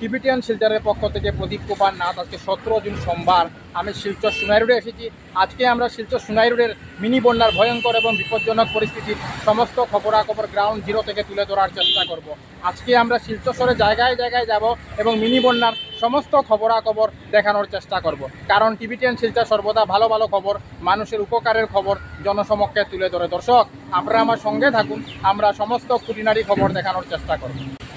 Tibetan শিলচরের পক্ষ থেকে প্রদীপ কুমার নাথ, আজকে সতেরো জুন সোমবার, আমি শিলচর সোনাই রোডে এসেছি। আজকে আমরা শিলচর সোনাই রোডের মিনি বন্যার ভয়ঙ্কর এবং বিপজ্জনক পরিস্থিতির সমস্ত খবরাখবর গ্রাউন্ড জিরো থেকে তুলে ধরার চেষ্টা করব। আজকে আমরা শিলচর শহরে জায়গায় জায়গায় যাব এবং মিনি বন্যার সমস্ত খবরাখবর দেখানোর চেষ্টা করব। কারণ টিবিটিয়ান শিলচর সর্বদা ভালো ভালো খবর, মানুষের উপকারের খবর জনসমক্ষে তুলে ধরে। দর্শক, আপনারা আমার সঙ্গে থাকুন, আমরা সমস্ত খুঁটিনারি খবর দেখানোর চেষ্টা করব।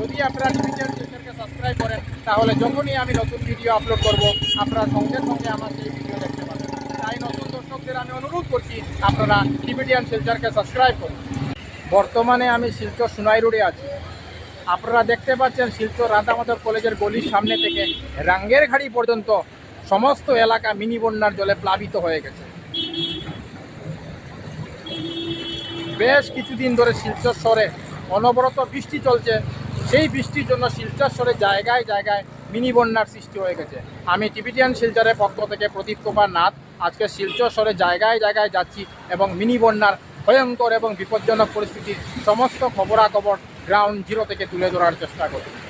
যদি আপনারা টিভিটিয়ান শিলচরকে সাবস্ক্রাইব করেন, তাহলে যখনই আমি নতুন ভিডিও আপলোড করব, আপনারা সঙ্গে সঙ্গে আমার সেই ভিডিও দেখতে পাবেন। তাই নতুন দর্শকদের আমি অনুরোধ করছি, আপনারা টিভিটিয়ান শিলচরকে সাবস্ক্রাইব করুন। বর্তমানে আমি শিলচর সুনাই রোডে আছি। আপনারা দেখতে পাচ্ছেন শিলচর রাধামাধব কলেজের গলির সামনে থেকে রাঙ্গের ঘাড়ি পর্যন্ত সমস্ত এলাকা মিনি বন্যার জলে প্লাবিত হয়ে গেছে। বেশ কিছুদিন ধরে শিলচর শহরে অনবরত বৃষ্টি চলছে। সেই বৃষ্টির জন্য শিলচর জায়গায় জায়গায় মিনি বন্যার সৃষ্টি হয়ে গেছে। আমি টিবিটিয়ান শিলচরের পক্ষ থেকে প্রদীপ কুমার নাথ, আজকে শিলচর শহরে জায়গায় জায়গায় যাচ্ছি এবং মিনি বন্যার ভয়ঙ্কর এবং বিপজ্জনক পরিস্থিতির সমস্ত খবরাখবর গ্রাউন্ড জিরো থেকে তুলে ধরার চেষ্টা করছি।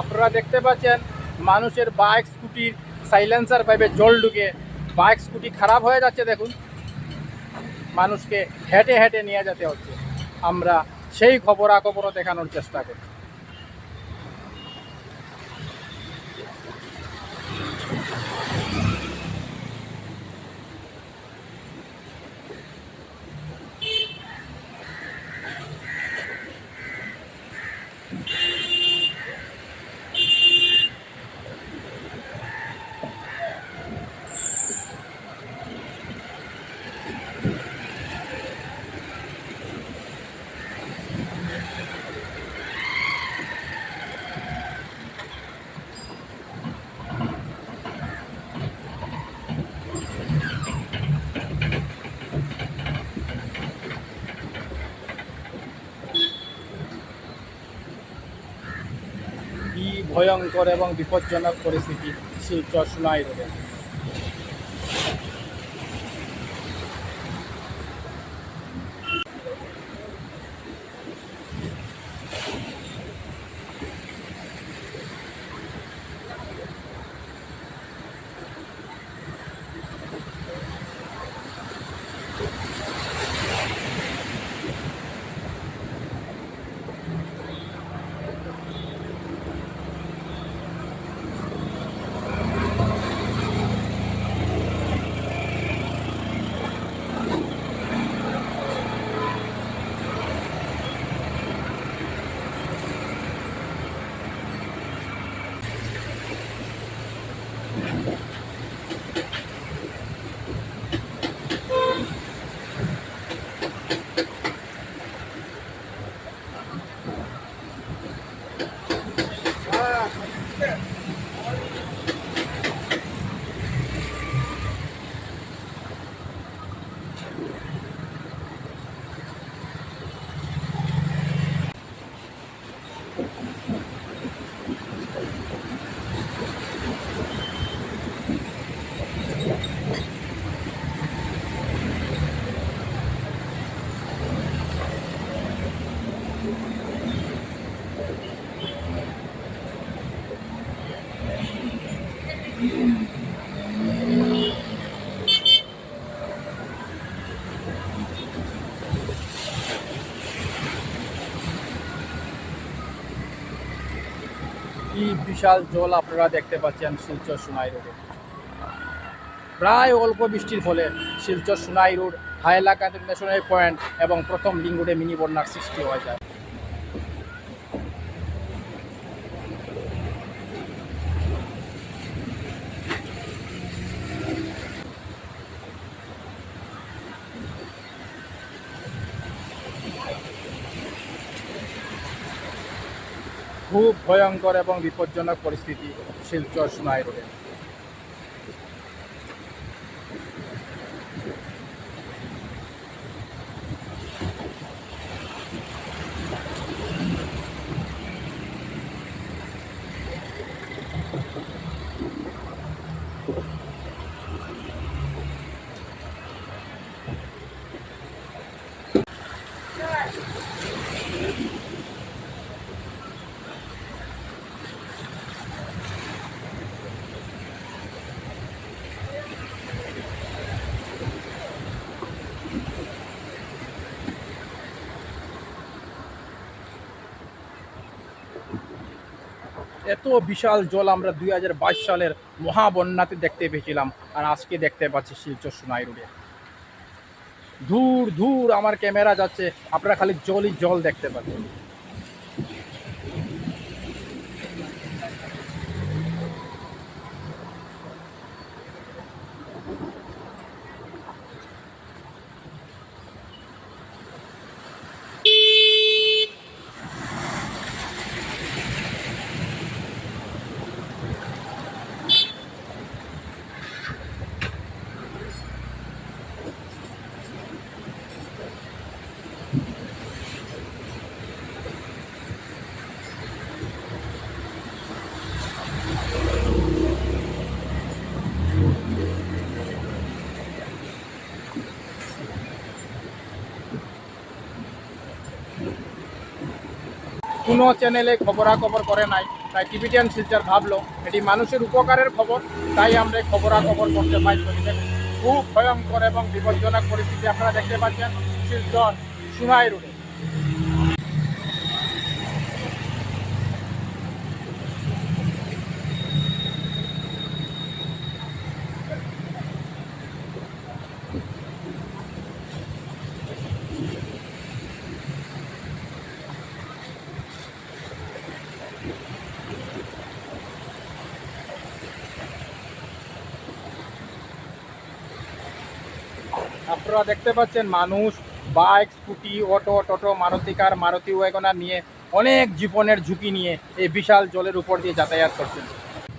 আপনারা দেখতে পাচ্ছেন, মানুষের বাইক স্কুটির সাইলেন্সার পাইপে জল ঢুকে বাইক স্কুটি খারাপ হয়ে যাচ্ছে, দেখুন। মানুষকে হেঁটে হেঁটে নিয়ে যেতে হচ্ছে। আমরা সেই খবরাখবরও দেখানোর চেষ্টা করি কি ভয়ঙ্কর এবং বিপজ্জনক পরিস্থিতি শিলচর সুনাই রোডে কি বিশাল জল আপনারা দেখতে পাচ্ছেন শিলচর সোনাই রোডে? প্রায় অল্প বৃষ্টির ফলে শিলচর সোনাই রোড হাইলাকা ন্যাশনাল পয়েন্ট এবং প্রথম লিঙ্গুডে মিনি বন্যার সৃষ্টি হয়ে যায়। খুব ভয়ঙ্কর এবং বিপজ্জনক পরিস্থিতি শিলচর সোনাই রোডে। এত বিশাল জল আমরা দুই হাজার বাইশ সালের মহাবন্যাতে দেখতে পেয়েছিলাম। আর আজকে দেখতে পাচ্ছি শিলচর সোনাই রোডে। ধূর ধূর, আমার ক্যামেরা যাচ্ছে, আপনারা খালি জলই জল দেখতে পাচ্ছেন। কোনো চ্যানেলে খবরাখবর করে নাই তাই টিভিটিয়ান শিলচর ভাবলো, এটি মানুষের উপকারের খবর, তাই আমরা খবরাখবর করতে বাধ্য। খুব ভয়ঙ্কর এবং বিপজ্জনক পরিস্থিতি আপনারা দেখতে পাচ্ছেন শিলচর সুনাই রোডে আপনারা দেখতে পাচ্ছেন, মানুষ, বাইক, স্কুটি, অটো, টোটো, মারুতি কার, মারুতি ওয়াগনার নিয়ে অনেক জীবনের ঝুঁকি নিয়ে এই বিশাল জলের উপর দিয়ে যাতায়াত করছেন।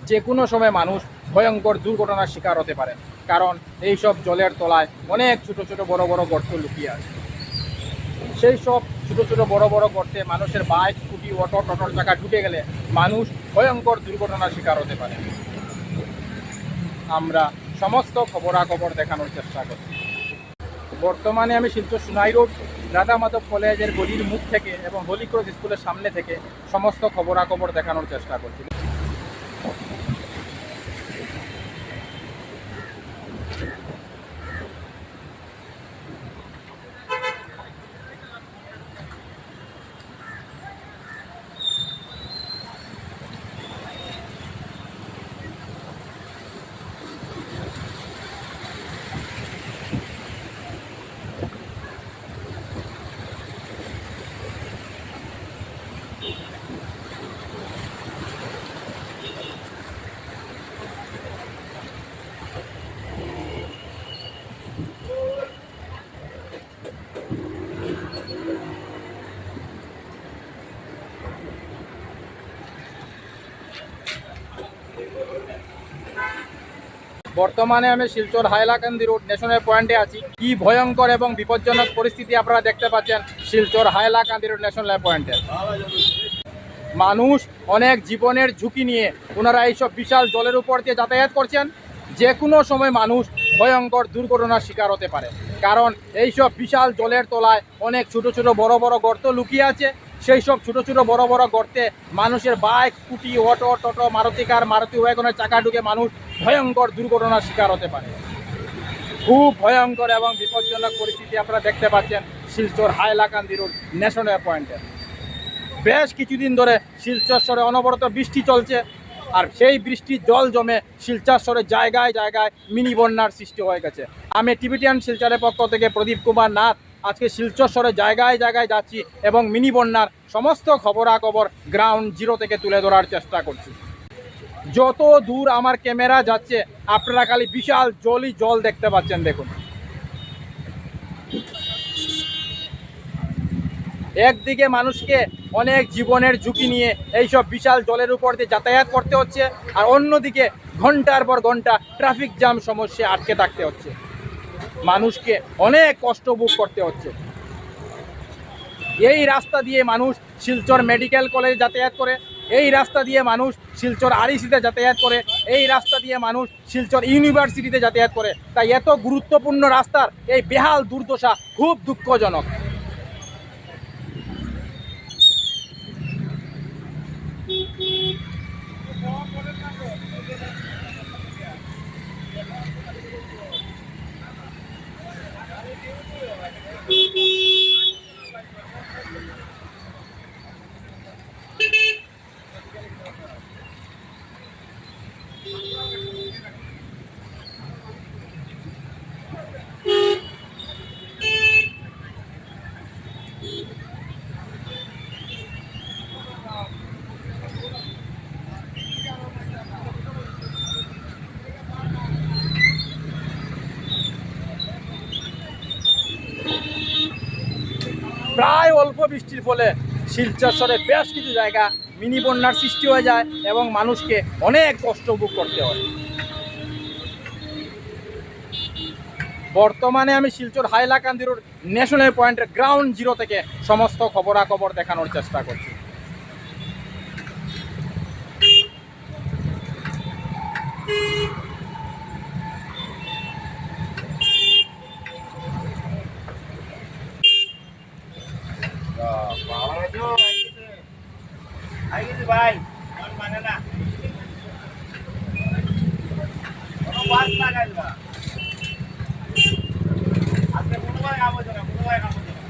যে কোনো সময় মানুষ ভয়ঙ্কর দুর্ঘটনার শিকার হতে পারেন, কারণ এই সব জলের তলায় অনেক ছোট ছোট বড় বড় গর্ত লুকিয়ে আছে। সেই সব ছোট ছোট বড় বড় গর্তে মানুষের বাইক, স্কুটি, অটো, টোটোর চাকা ঢুকে গেলে মানুষ ভয়ঙ্কর দুর্ঘটনার শিকার হতে পারে। আমরা সমস্ত খবরাখবর দেখানোর চেষ্টা করছি। বর্তমানে আমি শিল্প সোনাই রোড রাধা মাধব কলেজের গলির মুখ থেকে এবং হোলিক্রস স্কুলের সামনে থেকে সমস্ত খবরাখবর দেখানোর চেষ্টা করছি। বর্তমানে আমি শিলচর হাইলাকান্দি রোড ন্যাশনাল পয়েন্টে আছি। কি ভয়ঙ্কর এবং বিপজ্জনক পরিস্থিতি আপনারা দেখতে পাচ্ছেন শিলচর হাইলাকান্দি রোড ন্যাশনাল পয়েন্টে। মানুষ অনেক জীবনের ঝুঁকি নিয়ে ওনারা এইসব বিশাল জলের উপর দিয়ে যাতায়াত করছেন। যে কোনো সময় মানুষ ভয়ঙ্কর দুর্ঘটনার শিকার হতে পারে। কারণ এইসব বিশাল জলের তলায় অনেক ছোট ছোট বড় বড় গর্ত লুকিয়ে আছে। সেই সব ছোটো ছোটো বড় বড় গর্তে মানুষের বাইক, স্কুটি, অটো, টোটো, মারুতি কার, মারুতি ওয়াগনের চাকা ঢুকে মানুষ ভয়ঙ্কর দুর্ঘটনার শিকার হতে পারে। খুব ভয়ঙ্কর এবং বিপজ্জনক পরিস্থিতি আপনারা দেখতে পাচ্ছেন শিলচর হাইলাকান্দি রোড ন্যাশনাল পয়েন্টে। বেশ কিছুদিন ধরে শিলচর অনবরত বৃষ্টি চলছে আর সেই বৃষ্টির জল জমে শিলচর জায়গায় জায়গায় মিনি বন্যার সৃষ্টি হয়ে গেছে। আমি টিবিটিয়ান শিলচরের পক্ষ থেকে প্রদীপ কুমার নাথ আজকে শিলচর জায়গায় জায়গায় যাচ্ছি এবং মিনি বন্যার সমস্ত খবরাখবর গ্রাউন্ড জিরো থেকে তুলে ধরার চেষ্টা করছি। যত দূর আমার ক্যামেরা যাচ্ছে, আপনারা খালি বিশাল জলই জল দেখতে পাচ্ছেন, দেখুন। একদিকে মানুষকে অনেক জীবনের ঝুঁকি নিয়ে এইসব বিশাল জলের উপর দিয়ে যাতায়াত করতে হচ্ছে, আর অন্যদিকে ঘণ্টার পর ঘণ্টা ট্রাফিক জ্যাম সমস্যা আটকে থাকতে হচ্ছে। মানুষকে অনেক কষ্ট ভোগ করতে হচ্ছে। এই রাস্তা দিয়ে মানুষ শিলচর মেডিকেল কলেজ যাতায়াত করে, এই রাস্তা দিয়ে মানুষ শিলচর আরইসিতে যাতায়াত করে, এই রাস্তা দিয়ে মানুষ শিলচর ইউনিভার্সিটিতে যাতায়াত করে। তাই এত গুরুত্বপূর্ণ রাস্তার এই বেহাল দুর্দশা খুব দুঃখজনক। Beep, beep. প্রায় অল্প বৃষ্টির ফলে শিলচরে বেশ কিছু জায়গা মিনি বন্যার সৃষ্টি হয়ে যায় এবং মানুষকে অনেক কষ্ট ভোগ করতে হয়। বর্তমানে আমি শিলচর হাইলাকান্দি রোড ন্যাশনাল পয়েন্টের গ্রাউন্ড জিরো থেকে সমস্ত খবরাখবর দেখানোর চেষ্টা করছি ভাই মানে না কোনো বাস লাগাইল না আজকে কোনো ভাই কাম হচ্ছে না কোনো ভাই কাম হচ্ছে না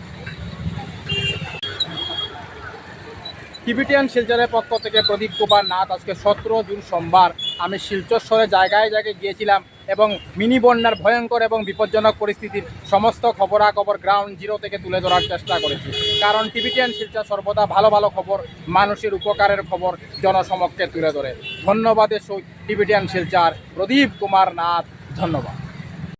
টিবিটিয়ান শিলচরের পক্ষ থেকে প্রদীপ কুমার নাথ আজকে সতেরো জুন সোমবার। আমি শিলচর শহরে জায়গায় জায়গায় গিয়েছিলাম এবং মিনি বন্যার ভয়ঙ্কর এবং বিপজ্জনক পরিস্থিতির সমস্ত খবরাখবর গ্রাউন্ড জিরো থেকে তুলে ধরার চেষ্টা করেছি। কারণ টিবিটিয়ান শিলচর সর্বদা ভালো ভালো খবর, মানুষের উপকারের খবর জনসমক্ষে তুলে ধরে। ধন্যবাদের সহিত টিবিটিয়ান শিলচর, প্রদীপ কুমার নাথ, ধন্যবাদ।